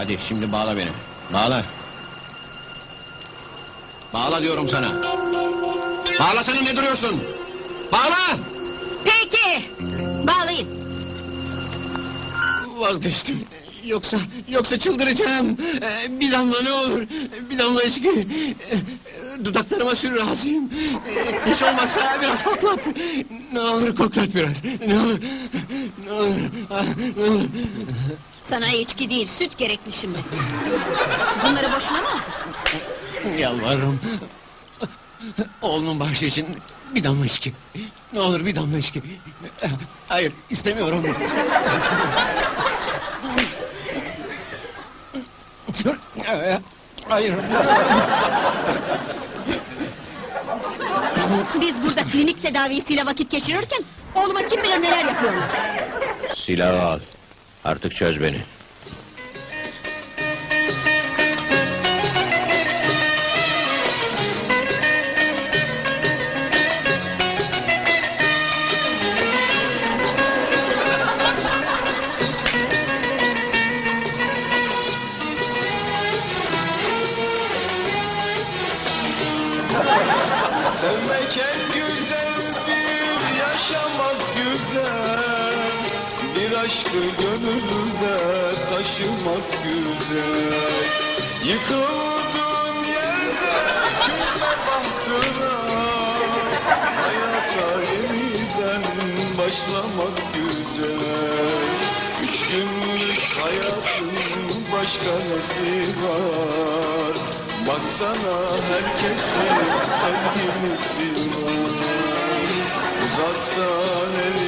Hadi şimdi bağla beni. Bağla. Bağla diyorum sana. Bağla sana ne duruyorsun? Bağla! Peki. Bağlayın. Vazgeçtim. Yoksa, yoksa çıldıracağım. Ee, Bir damla ne olur. Bir damla içki. Ee, Dudaklarıma sür razıyım. Ee, Hiç olmazsa biraz koklat. Ne olur koklat biraz. Ne olur. Ne olur. Ne olur. Sana içki değil süt gerekli şimdi. Bunları boşuna mı aldın? Yalvarırım. Oğlunun bağışı için bir damla içki. Ne olur bir damla içki. Hayır istemiyorum. İstemiyorum. Hayır. Biz burada klinik tedavisiyle vakit geçirirken... ...oğluma kim bilir neler yapıyorlar. Silahı al. Artık çöz beni. Sevmek en güzeldir, yaşamak güzel. Bir aşkı gönülde taşımak güzel. Yıkıldığın yerde küsme bahtına. Hayata yeniden başlamak güzel. Üç günlük hayatın başka nesi var Baksana herkesin sevgilisi var. Uzatsan elini